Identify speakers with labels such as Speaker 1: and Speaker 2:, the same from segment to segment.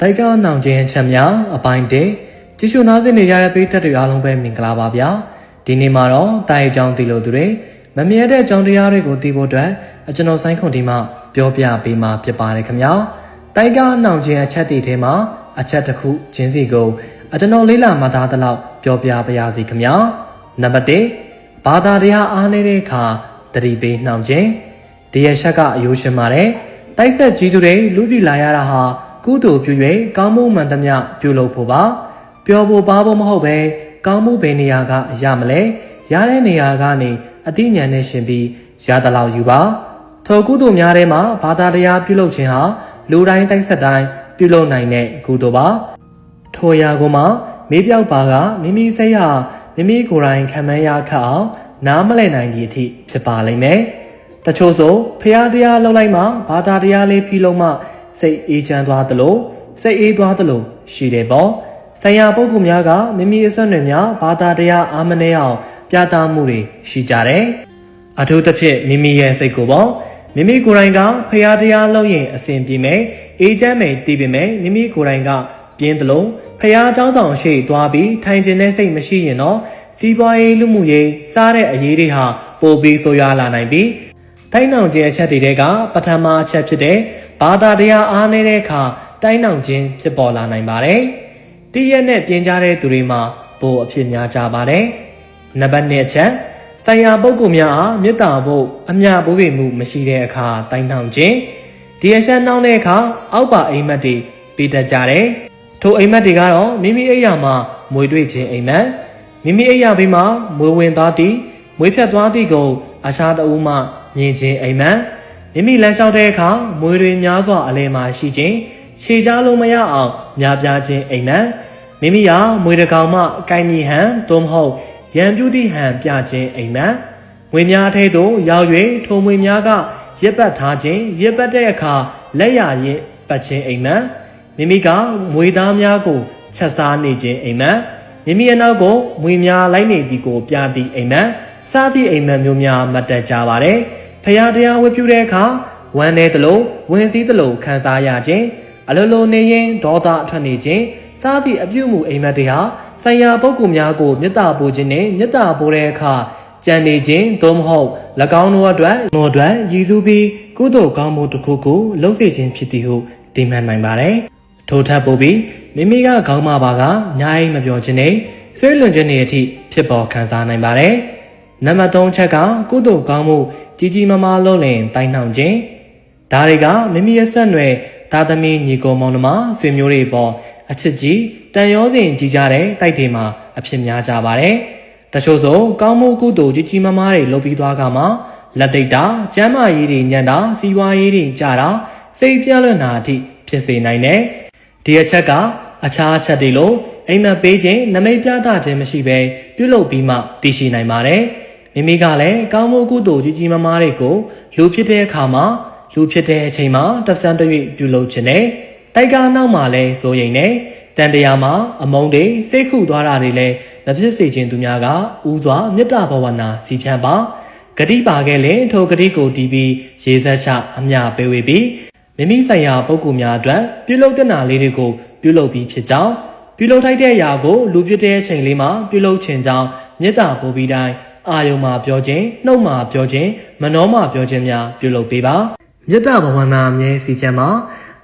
Speaker 1: တိုက်ကနောင်ချင်းချက်များအပိုင်းတေကြည့်ရှုနားဆင်နေကြတဲ့ပရိသတ်တွေအားလုံးပဲမင်္ဂလာပါဗျာဒီနေ့မှာတော့တာရီချောင်းတီလို့သူတွေမမြဲတဲ့အကြောင်းတရားတွေကိုသိဖို့အတွက်အကျွန်တော်ဆိုင်းခွန်ဒီမှာပြောပြပေးမှာဖြစ်ပါတယ်ခင်ဗျာတိုက်ကနောင်ချင်းအချက်တွေထဲမှာအချက်တစ်ခုချင်းစီကိုအကျွန်တော်လေးလာမှသားသလောက်ပြောပြပါရစီခင်ဗျာနံပါတ်1ဘာသာတရားအားနေတဲ့အခါတတိပေးနှောင်ခြင်းဒီရရှက်ကအယိုးရှင်ပါတယ်တိုက်ဆက်ကြီးသူတွေလူပြည်လာရတာဟာ ကုသိုလ်ပြု၍ကောင်းမှုမှန်သမျှပြုလုပ်ဖို့ပါပျော်ဖို့ပါဖို့မဟုတ်ပဲကောင်းမှုဘယ်နေရာကရမလဲရတဲ့နေရာကနေအတိညာနဲ့ရှင်ပြီးရသလောက်ယူပါထိုကုသိုလ်များထဲမှာဘာသာတရားပြုလုပ်ခြင်းဟာလူတိုင်းတိုက်ဆက်တိုင်းပြုလုပ်နိုင်တဲ့ကုသိုလ်ပါထိုရာကိုမှမေးပြောက်ပါကမိမိစိတ်ဟာမိမိကိုယ်တိုင်ခံမရခတ်အောင်နားမလည်နိုင်သည့်အထိဖြစ်ပါလိမ့်မယ်တချို့ဆိုဖျားတရားလှုပ်လိုက်မှဘာသာတရားလေးပြုလုပ်မှ စိတ်အေးချမ်းသွားသလိုစိတ်အေးသွားသလိုရှိတယ်ပေါ့ဆရာပုဂ္ဂိုလ်များကမိမိအစွမ်းတွေများဘာသာတရားအားမနှဲအောင်ပြသမှုတွေရှိကြတယ်အထူးသဖြင့်မိမိရဲ့စိတ်ကိုပေါ့မိမိကိုယ်တိုင်ကဖရာတရားလုပ်ရင်အစဉ်ပြေမယ်အေးချမ်းမယ်တည်ပေမယ်မိမိကိုယ်တိုင်ကပြင်းသလိုဖရာเจ้าဆောင်ရှိသွားပြီးထိုင်ကျင်တဲ့စိတ်မရှိရင်တော့စီးပွားရေးလူမှုရေးစားတဲ့အရေးတွေဟာပိုပြီးဆိုးရွားလာနိုင်ပြီးတိုင်းနောင်ခြင်းအချက်တွေကပထမအချက်ဖြစ်တဲ့ ဘာသာတရားအားနည်းတဲ့အခါတိုင်းနောင်ခြင်းဖြစ်ပေါ်လာနိုင်ပါတယ်။တည့်ရက်နဲ့ပြင်ကြားတဲ့သူတွေမှာပိုအဖြစ်များကြပါတယ်။နံပါတ်2အချက်ဆိုင်ရာပုဂ္ဂိုလ်များအားမေတ္တာဖို့အမြဘိုးဘေမှုမရှိတဲ့အခါတိုင်းနောင်ခြင်းဒီအချက်နှောင်းတဲ့အခါအောက်ပါအိမ်မက်တွေပေးတတ်ကြတယ်။ထိုအိမ်မက်တွေကတော့မိမိအိမ်ယာမှာမွေတွေ့ခြင်းအိမ်မက်မိမိအိမ်ယာဘေးမှာမွေဝင်သွားသည့်မွေဖြတ်သွားသည့်ကိုအရှားတအူးမှမြင်ခြင်းအိမ်မက် မိမိလမ်းလျှောက်တဲ့အခါမွေတွေများစွာအလဲမှာရှိခြင်းခြေချလို့မရအောင်များပြားခြင်းအိမ်မက်မိမိဟာမွေတကောင်မှအကိုင်ကြီးဟန်သို့မဟုတ်ရံပြူတိဟန်ပြခြင်းအိမ်မက်ငွေများထဲသို့ရောက်၍ထိုငွေများကရစ်ပတ်ထားခြင်းရစ်ပတ်တဲ့အခါလက်ရရစ်ပတ်ခြင်းအိမ်မက်မိမိကငွေသားများကိုချက်စားနေခြင်းအိမ်မက်မိမိအနောက်ကိုငွေများလိုက်နေသည်ကိုပြသည့်အိမ်မက်စားသည့်အိမ်မက်မျိုးများမတ်တက်ကြပါတယ် ဖရာတရားဝတ်ပြုတဲ့အခါဝမ်းနေသလိုဝင်စည်းသလိုခံစားရခြင်းအလိုလိုနေရင်ဒေါသအထွက်နေခြင်းစားသည့်အပြုမှုအိမ်မက်တွေဟာဆိုင်ရာပုဂ္ဂိုလ်များကိုမေတ္တာပို့ခြင်းနဲ့မေတ္တာပို့တဲ့အခါကြံနေခြင်းသို့မဟုတ်၎င်းတို့အတွက်တို့အတွက်ရည်စူးပြီးကုသိုလ်ကောင်းမှုတစ်ခုကိုလှုပ်စေခြင်းဖြစ်သည်ဟုသိမှတ်နိုင်ပါတယ်။ထို့ထပ်ပို့ပြီးမိမိကခေါင်းမပါကညာအိမ်မပြောခြင်းနဲ့ဆွေးလွန်ခြင်းတွေအထိဖြစ်ပေါ်ခံစားနိုင်ပါတယ်။နံပါတ်3ချက်ကကုသိုလ်ကောင်းမှု ကြီးကြီးမားမားလုပ်လင်တိုင်းနှောင်ခြင်းဒါတွေကမိမိရဲ့ဆက်နွယ်သားသမီးညီကိုမောင်နှမဆွေမျိုးတွေပေါ်အချစ်ကြီးတန်ရောစဉ်ကြီးကြတဲ့တိုက်တွေမှာအဖြစ်များကြပါတယ်။တချို့ဆိုကောင်းမှုကုသိုလ်ကြီးကြီးမားမားတွေလုပ်ပြီးသွားကမှလက်သိတာကျမ်းမာရေးတွေညံ့တာစီးပွားရေးတွေကြတာစိတ်ပြလွတ်တာအထိဖြစ်စေနိုင်တယ်။ဒီအချက်ကအခြားအချက်တွေလိုအိမ်မက်ပေးခြင်းနမိတ်ပြသခြင်းမရှိဘဲပြုလုပ်ပြီးမှတည်ရှိနိုင်ပါတယ်။ မိမိကလည်းကောင်းမှုကုသိုလ်ကြီးကြီးမားမားတွေကိုလူဖြစ်တဲ့အခါမှာလူဖြစ်တဲ့အချိန်မှာတဆန်းတရွေ့ပြုလုပ်ခြင်းနဲ့တိုက်ကားနောက်မှာလဲစိုးရိမ်နေတန်တရားမှာအမုန်းတွေစိတ်ခုသွားတာတွေလည်းမဖြစ်စေခြင်းသူများကဥစွာမေတ္တာဘဝနာစီဖြန့်ပါဂတိပါခဲ့လေထိုဂတိကိုတီးပြီးရေစက်ချအမြပေးဝေပြီးမိမိဆိုင်ရာပုဂ္ဂိုလ်များအတွက်ပြုလုပ်တဲ့နာလေးတွေကိုပြုလုပ်ပြီးဖြစ်ကြောင်းပြုလုပ်ထိုက်တဲ့အရာကိုလူပြတဲ့အချိန်လေးမှာပြုလုပ်ခြင်းကြောင့်မေတ္တာပို့ပြီးတိုင်း အာယုံမှာပြောခြင်းနှုတ်မှာပြောခြင်းမနှောမှာပြောခြင်းများပြုလုပ်ပေးပါမေတ္တာဘဝနာအမြဲစီချမ်းမှာ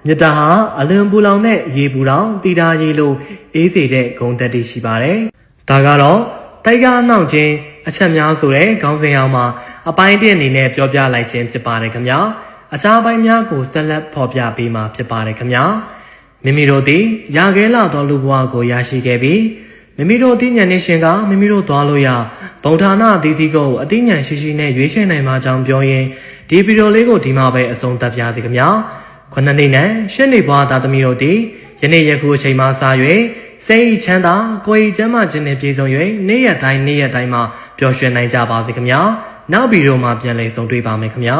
Speaker 1: မေတ္တာဟာအလွန်ပူလောင်တဲ့ရေပူလောင်တီတာရေလိုအေးစေတဲ့ဂုဏ်သက်တည်ရှိပါတယ်။ဒါကတော့တိုက်ကားနှောင့်ခြင်းအချက်များဆိုတဲ့ခေါင်းစဉ်အောင်မှာအပိုင်းတစ်အနေနဲ့ပြောပြလိုက်ခြင်းဖြစ်ပါတယ်ခင်ဗျာ။အခြားပိုင်းများကိုဆက်လက်ဖော်ပြပေးမှာဖြစ်ပါတယ်ခင်ဗျာ။မိမိတို့သည်ရာခဲလာသောလူဘဝကိုရရှိခဲ့ပြီး မိမိတို့အသိဉာဏ်နဲ့ရှင်ကမိမိတို့သွားလို့ရဗုဒ္ဓနာအသီးသီးကိုအသိဉာဏ်ရှိရှိနဲ့ရွေးချယ်နိုင်မှာကြောင်းပြောရင်ဒီဗီဒီယိုလေးကိုဒီမှာပဲအဆုံးသတ်ပြစေခင်ဗျာခုနှစ်နှစ်နဲ့ရှစ်နှစ်ဘွားသားသမီးတို့သည်ယနေ့ယခုအချိန်မှစ၍စိတ်ချမ်းသာကိုယ်ဤချမ်းသာခြင်းနဲ့ပြည့်စုံ၍နေ့ရက်တိုင်းနေ့ရက်တိုင်းမှာပျော်ရွှင်နိုင်ကြပါစေခင်ဗျာနောက်ဗီဒီယိုမှာပြန်လည်ဆုံတွေ့ပါမယ်ခင်ဗျာ